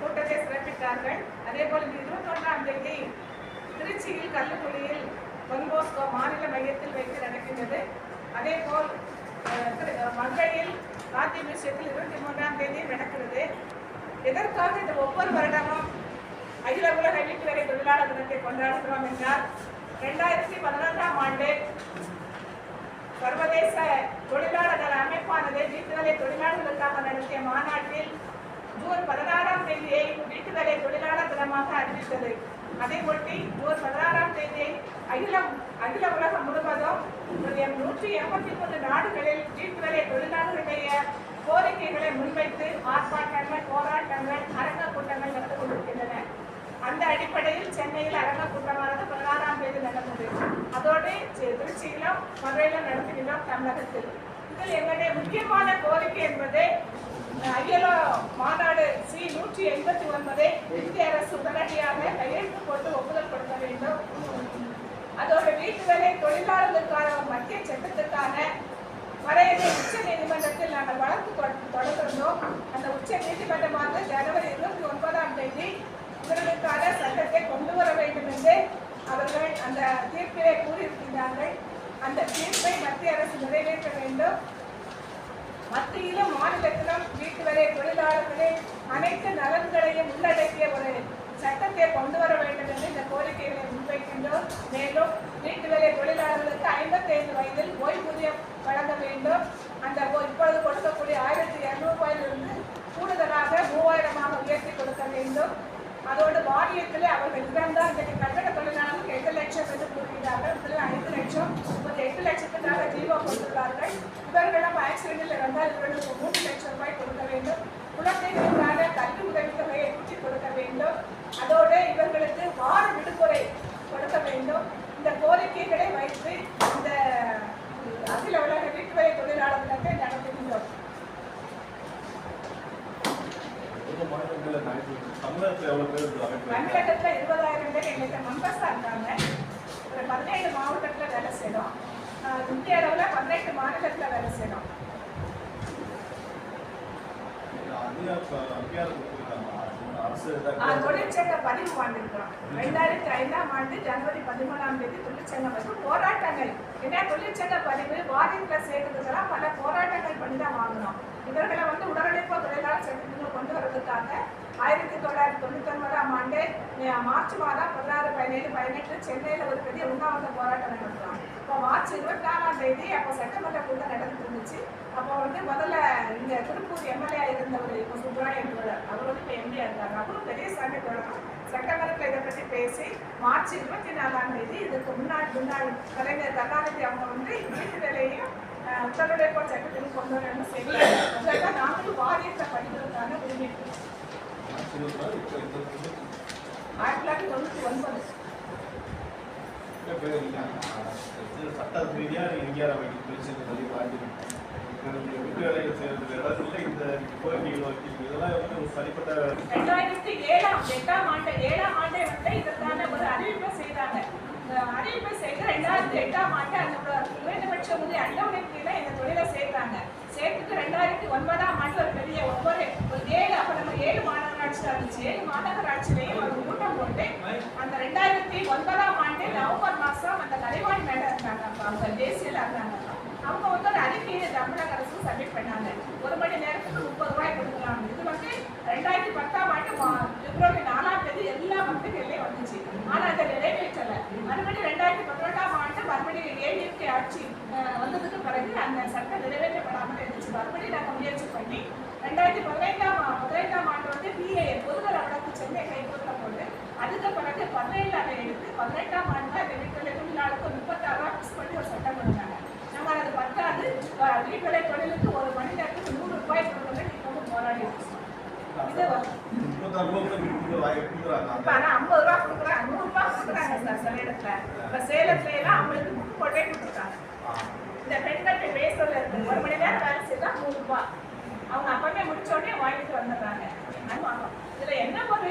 கூட்டத்தை சிறப்பித்தார்கள். அதே போல் இந்த இருபத்தொன்றாம் தேதி திருச்சியில் கல்லுக்குழியில் பொன்போஸ்கோ மாநில மையத்தில் வைத்து நடக்கின்றது. அதே போல் மதுரையில் காந்தி மியூசியத்தில் இருபத்தி மூன்றாம் தேதி நடக்கிறது. எதற்காக இந்த ஒவ்வொரு வருடமும் அகில உலக வீட்டுவரை தொழிலாளர் தினத்தை கொண்டாடுகிறோம் என்றால் இரண்டாயிரத்தி பதினொன்றாம் ஆண்டு சர்வதேச தொழிலாளர்கள் அமைப்பானது வீட்டுவேலை தொழிலாளர்களுக்காக நடத்திய மாநாட்டில் ஜூன் பதினாறாம் தேதியை வீட்டுதலை தொழிலாளர் தினமாக அறிவித்தது. அதை ஒட்டி ஜூன் பதினாறாம் தேதியை அகிலம் அகில உலகம் முழுவதும் நூற்றி எண்பத்தி மூன்று நாடுகளில் வீட்டுதலை தொழிலாளர்களுடைய கோரிக்கைகளை முன்வைத்து ஆர்ப்பாட்டங்கள் போராட்டங்கள் அரங்க கூட்டங்கள் நடந்து கொண்டிருக்கின்றன. அந்த அடிப்படையில் சென்னையில் அரங்க கூட்டமானது பதினாறாம் தேதி நடந்தது. அதோடு திருச்சியிலும் மதுரையிலும் நடத்துகிறோம் தமிழகத்தில். இதில் எங்களுடைய முக்கியமான கோரிக்கை என்பது அஹ், மாநாடு சி நூற்றி எண்பத்தி ஒன்பதை இந்திய அரசு உடனடியாக கையெழுத்து போட்டு ஒப்புதல் கொடுக்க வேண்டும். அதோட வீட்டு வேலை தொழிலாளர்களுக்கான மத்திய சட்டத்துக்கான வரையறை உச்ச நீதிமன்றத்தில் நாங்கள் வழக்கு தொடர்ந்தோம் அந்த உச்ச நீதிமன்றமானது ஜனவரி இருபத்தி ஒன்பதாம் தேதி இவர்களுக்கான சட்டத்தை கொண்டு வர வேண்டும் என்று அவர்கள் அந்த தீர்ப்பிலே கூறியிருக்கின்றார்கள். அந்த தீர்ப்பை மத்திய அரசு நிறைவேற்ற வேண்டும். மத்தியிலும் மாநிலத்திலும் வீட்டு வேலை தொழிலாளர்களின் அனைத்து நலன்களையும் உள்ளடக்கிய ஒரு சட்டத்தை கொண்டு வர வேண்டும் என்று இந்த கோரிக்கைகளை முன்வைக்கின்றோம். மேலும் வீட்டு வேலை தொழிலாளர்களுக்கு ஐம்பத்தைந்து வயதில் ஓய்வூதியம் வழங்க வேண்டும். அந்த இப்பொழுது கொடுக்கக்கூடிய ஆயிரத்தி இரநூறுபாயிலிருந்து கூடுதலாக மூவாயிரமாக உயர்த்தி கொடுக்க வேண்டும். அதோடு வாரியத்தில் அவர்கள் இருந்தால் இன்றைக்கு கட்டட தொழிலாளர்களுக்கு எட்டு லட்சம் என்று கூறுகிறார்கள். இதில் ஐந்து லட்சம் ஒரு எட்டு லட்சத்துக்காக ஜீவோ கொடுத்துள்ளார்கள். இவர்களும் இறந்தால் இவர்களுக்கு மூன்று லட்சம் ரூபாய் கொடுக்க வேண்டும். குழந்தைகளுக்கான கல்வி உதவித்தொகையை கூட்டி கொடுக்க வேண்டும். அதோடு இவர்களுக்கு வார விடுமுறை கொடுக்க வேண்டும். இந்த கோரிக்கைகளை வைத்து இந்த அகில உலக வீட்டுவரை தொழிலாளர் தினத்தை நடத்துகின்றோம். தமிழகத்துல இருபதாயிரம் பேர் எங்களுக்கு மெம்பர்ஸா இருக்காங்க. ஒரு பதினேழு மாவட்டத்துல வேலை செய்யறோம். ஆஹ் இந்திய அளவுல பதினெட்டு மாநிலத்துல வேலை செய்யறோம். தொழிற்சங்க பதிவு வாங்கிருக்கிறோம் ரெண்டாயிரத்தி ஐந்தாம் ஆண்டு ஜனவரி பதிமூணாம் தேதி தொழிற்சங்கம் வந்து போராட்டங்கள். ஏன்னா தொழிற்சங்க பதிவு வாரியத்தில் சேர்க்கறதுக்கெல்லாம் பல போராட்டங்கள் பண்ணி தான் வாங்கினோம். இவர்களை வந்து உடனடிப்போ தொழிலாளர் சட்டத்தில் கொண்டு வர்றதுக்காக ஆயிரத்தி தொள்ளாயிரத்தி தொண்ணூத்தி ஒன்பதாம் ஆண்டு மார்ச் மாதம் பதினாறு பதினேழு பதினெட்டு சென்னையில் ஒரு பெரிய உண்ணாவிரத போராட்டம் நடத்துறோம் இப்போ மார்ச் இருபத்தி நாலாம் தேதி அப்போ சட்டமன்ற கூட்டம் நடந்துட்டு இருந்துச்சு அப்போ வந்து முதல்ல இங்க திருப்பூர் எம்எல்ஏ இருந்தவர் இப்போ சுப்ராயன் தோழர் அவர் வந்து இப்போ எம்எல்ஏ இருக்காங்க அவரும் பெரியசாமி தோழரும் சட்டமன்றத்தில் இதை பற்றி பேசி மார்ச் இருபத்தி நாலாம் தேதி இதுக்கு முன்னாடி முன்னாள் கலைஞர் கருணாநிதி அவங்க வந்து வீட்டு வேலையும் அஹ், உடலுழைப்போ சட்டத்தில் கொண்டு வரணும்னு சொல்லி அதெல்லாம் நாங்களும் வாரியத்தை படிக்கிறதுக்கான உரிமை இருக்கு. இப்போ இந்த ஆயிரத்தி தொள்ளாயிரத்தி தொண்ணூற்றி ஒன்பது இந்த பேர் இருக்காங்க. சட்ட பிரச்சனை சொல்லி வீட்டு வேலைகள் செய்யறது இடத்துல இந்த கோரிக்கைகள் வைக்கிறீங்க இதெல்லாம் வந்து ஒரு ரெண்டாயிரத்தி ஏழாம் எட்டாம் ஆண்டு ஏழாம் ஆண்டே வந்து இதற்கான ஒரு அறிவிப்பை செய்தாங்க இந்த அறிவிப்பை செய்து ரெண்டாயிரத்தி எட்டாம் ஆண்டு அந்த குறைந்தபட்ச ஊதிய அட்டவணை கீழே இந்த தொழிலை சேர்த்தாங்க சேர்த்துட்டு ரெண்டாயிரத்தி ஒன்பதாம் ஆண்டு ஒரு பெரிய ஒவ்வொரு இருந்துச்சு மாநகராட்சியிலையும் ஒரு கூட்டம் போட்டு அந்த ரெண்டாயிரத்தி ஒன்பதாம் ஆண்டு நவம்பர் மாசம் அந்த கலைவாணி மேடம் இருந்தாங்க அப்ப அவங்க தேசியில இருந்தாங்க அவங்க வந்து ஒரு அறிக்கையை தமிழக அரசு சப்மிட் பண்ணாங்க. ஒரு மணி நேரத்துக்கு முப்பது ரூபாய் கொடுக்கலாம். இது வந்து ரெண்டாயிரத்தி பத்தாம் ஆண்டு பிப்ரவரி நாலாம் தேதி எல்லா மக்களுக்கும் வந்துச்சு. ஆனா அதை நிறைவேற்றல. மறுபடியும் ரெண்டாயிரத்தி பதினெட்டாம் ஆண்டு மறுபடியும் ஏடிஎம்கே ஆட்சி அஹ், வந்ததுக்கு பிறகு அந்த சட்டம் நிறைவேற்றப்படாமல் இருந்துச்சு. மறுபடியும் நாங்கள் முயற்சி பண்ணி ரெண்டாயிரத்தி பதினைந்தாம் ஆ- பதினைந்தாம் ஆண்டு வந்து பிஏ பொதுநல வழக்கு சென்னை கைப்பற்ற போட்டு அதுக்கு பிறகு பதினேழு அதை எடுத்து பதினெட்டாம் ஆண்டு அந்த வீட்டுல தொழிலாளருக்கு முப்பத்தாறு ரூபா ஃபிக்ஸ் பண்ணி ஒரு சட்டம் கொடுத்தாங்க. நம்ம அது பத்தாது. வீட்டுவேலை தொழிலுக்கு ஒரு மணி நேரத்துக்கு நூறு ரூபாய் கொடுக்கணும் இப்போ போராடி. இது வந்து முப்பத்தாறு ரூபா கூட வீட்டுக்கு வாங்கி கொடுக்குறாங்க. இப்ப ஆனா ஐம்பது ரூபா கொடுக்குறாங்க. நூறு கொடுக்குறாங்க சார் சில இடத்துல இப்ப சேலத்துல எல்லாம் அவங்களுக்கு போட்டே கொடுத்துருக்காங்க இந்த பெண்கள்கிட்ட பேசுறதுல இருக்கு. ஒரு மணி நேரம் வேலை செய்தா நூறு ரூபாய் அவங்க அப்பவே முடிச்ச உடனே வாங்கிட்டு வந்துடுறாங்க. இதுல என்ன ஒரு